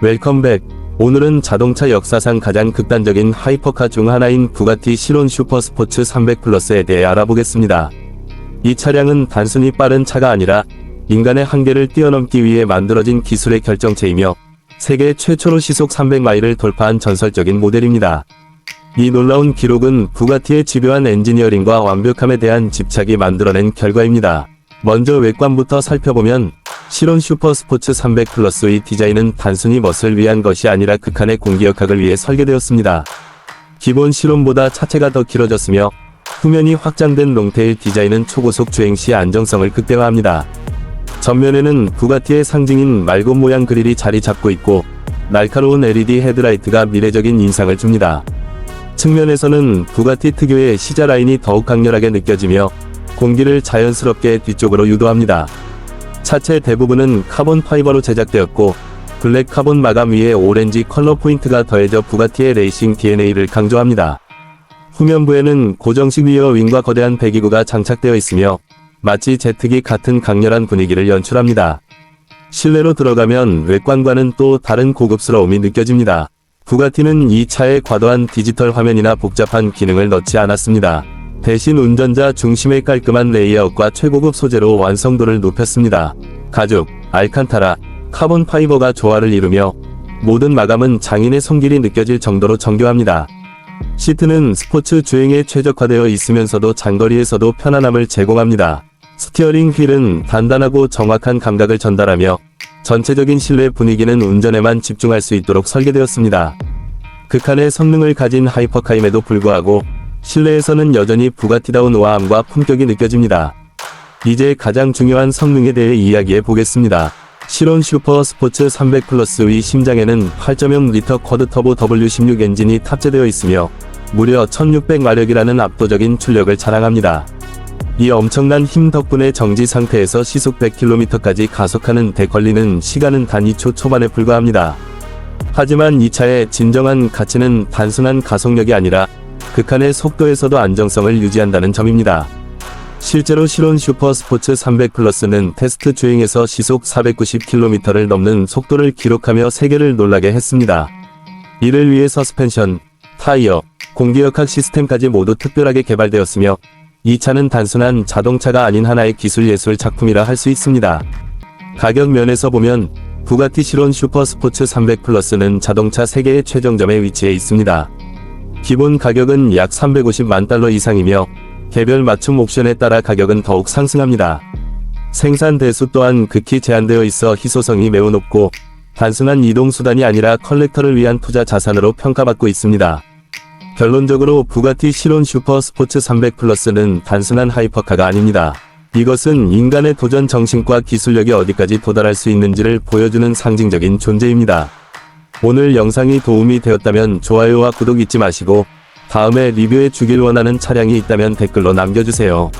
웰컴백. 오늘은 자동차 역사상 가장 극단적인 하이퍼카 중 하나인 부가티 시론 슈퍼스포츠 300 플러스에 대해 알아보겠습니다. 이 차량은 단순히 빠른 차가 아니라 인간의 한계를 뛰어넘기 위해 만들어진 기술의 결정체이며 세계 최초로 시속 300마일을 돌파한 전설적인 모델입니다. 이 놀라운 기록은 부가티의 집요한 엔지니어링과 완벽함에 대한 집착이 만들어낸 결과입니다. 먼저 외관부터 살펴보면 실온 슈퍼 스포츠 300 플러스의 디자인은 단순히 멋을 위한 것이 아니라 극한의 공기역학을 위해 설계되었습니다. 기본 실온보다 차체가 더 길어졌으며 후면이 확장된 롱테일 디자인은 초고속 주행 시 안정성을 극대화합니다. 전면에는 부가티의 상징인 말곰 모양 그릴이 자리 잡고 있고 날카로운 LED 헤드라이트가 미래적인 인상을 줍니다. 측면에서는 부가티 특유의 시자 라인이 더욱 강렬하게 느껴지며 공기를 자연스럽게 뒤쪽으로 유도합니다. 차체 대부분은 카본 파이버로 제작되었고 블랙 카본 마감 위에 오렌지 컬러 포인트가 더해져 부가티의 레이싱 DNA를 강조합니다. 후면부에는 고정식 리어 윙과 거대한 배기구가 장착되어 있으며 마치 제트기 같은 강렬한 분위기를 연출합니다. 실내로 들어가면 외관과는 또 다른 고급스러움이 느껴집니다. 부가티는 이 차에 과도한 디지털 화면이나 복잡한 기능을 넣지 않았습니다. 대신 운전자 중심의 깔끔한 레이아웃과 최고급 소재로 완성도를 높였습니다. 가죽, 알칸타라, 카본 파이버가 조화를 이루며 모든 마감은 장인의 손길이 느껴질 정도로 정교합니다. 시트는 스포츠 주행에 최적화되어 있으면서도 장거리에서도 편안함을 제공합니다. 스티어링 휠은 단단하고 정확한 감각을 전달하며 전체적인 실내 분위기는 운전에만 집중할 수 있도록 설계되었습니다. 극한의 성능을 가진 하이퍼카임에도 불구하고 실내에서는 여전히 부가티다운 우아함과 품격이 느껴집니다. 이제 가장 중요한 성능에 대해 이야기해 보겠습니다. 실온 슈퍼 스포츠 300 플러스의 심장에는 8.0리터 쿼드 터보 W16 엔진이 탑재되어 있으며 무려 1600마력이라는 압도적인 출력을 자랑합니다. 이 엄청난 힘 덕분에 정지 상태에서 시속 100km까지 가속하는 데 걸리는 시간은 단 2초 초반에 불과합니다. 하지만 이 차의 진정한 가치는 단순한 가속력이 아니라 극한의 속도에서도 안정성을 유지한다는 점입니다. 실제로 실온 슈퍼 스포츠 300 플러스는 테스트 주행에서 시속 490km를 넘는 속도를 기록하며 세계를 놀라게 했습니다. 이를 위해 서스펜션, 타이어, 공기역학 시스템까지 모두 특별하게 개발되었으며 이 차는 단순한 자동차가 아닌 하나의 기술 예술 작품이라 할 수 있습니다. 가격 면에서 보면 부가티 실온 슈퍼 스포츠 300 플러스는 자동차 세계의 최정점에 위치해 있습니다. 기본 가격은 약 350만 달러 이상이며 개별 맞춤 옵션에 따라 가격은 더욱 상승합니다. 생산 대수 또한 극히 제한되어 있어 희소성이 매우 높고 단순한 이동 수단이 아니라 컬렉터를 위한 투자 자산으로 평가받고 있습니다. 결론적으로 부가티 실온 슈퍼 스포츠 300 플러스는 단순한 하이퍼카가 아닙니다. 이것은 인간의 도전 정신과 기술력이 어디까지 도달할 수 있는지를 보여주는 상징적인 존재입니다. 오늘 영상이 도움이 되었다면 좋아요와 구독 잊지 마시고 다음에 리뷰해 주길 원하는 차량이 있다면 댓글로 남겨주세요.